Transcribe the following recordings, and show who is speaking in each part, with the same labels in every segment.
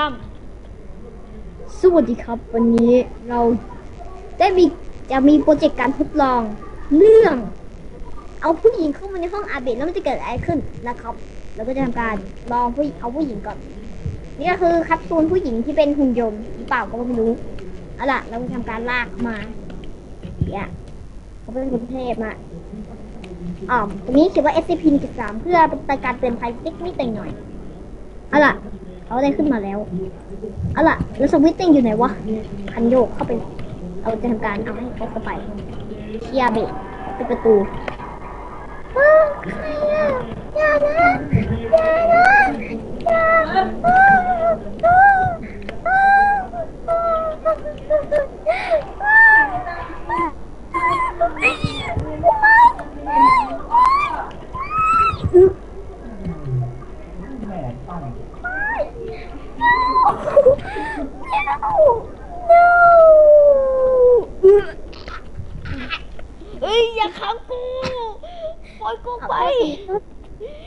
Speaker 1: ตั้ม
Speaker 2: สวัสดีครับ วันนี้เราได้มีจะมีโปรเจกต์การทดลองเรื่อง เอาผู้หญิงเข้ามาในห้องอาเบะแล้วมันจะเกิดอะไรขึ้นนะครับเราก็จะทำการลองผู้เอาผู้หญิงก่อน นี่ก็คือแคัปซูลผู้หญิงที่เป็นหุ่นยนต์หรือเปล่าก็ไม่รู้เอาล่ะเราจะทำการลากมาเนี่ยเขาเป็นคนเทพมาอ๋อตรงนี้เขียนว่า SCP 1 3เพื่อเป็นการเตือนภัยเล็กนิดหน่อยเอาล่ะ เขาได้ขึ้นมาแล้วเอาล่ะแล้วสวิตติ้งอยู่ไหนวะคันโยกเข้าไปเราจะทำการเอาให้เขาเข้าไปเคลียร์เบรกปิดประตูอ้าวใครอะอย่านะอย่านะอย่าอ้าวอ้าวอ้าวอ้าวอึ๊บ
Speaker 1: เอ้ยอย่าขังกูปล่อยกูไป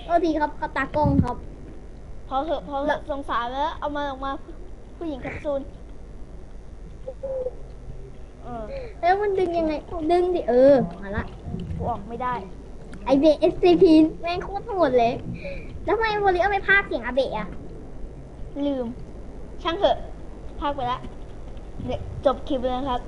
Speaker 2: โทษทีครับเขาตากล้องครับ
Speaker 1: พอเถอะพอเถอะสงสารแล้ว เอามาออกมา ผู้หญิงแคปซูลเออ
Speaker 2: แล้วมันดึงยังไง ดึงดิเออมาละ
Speaker 1: กูออกไม่ได้
Speaker 2: ไอเบะ SCP แม่งโคตรโหดเลย แล้วทำไมวอลิเอาไปพากย์เสียงอาเบะอะ
Speaker 1: ลืม ช่างเถอะพากไปละเนี่ยจบคลิปเลยนะครับ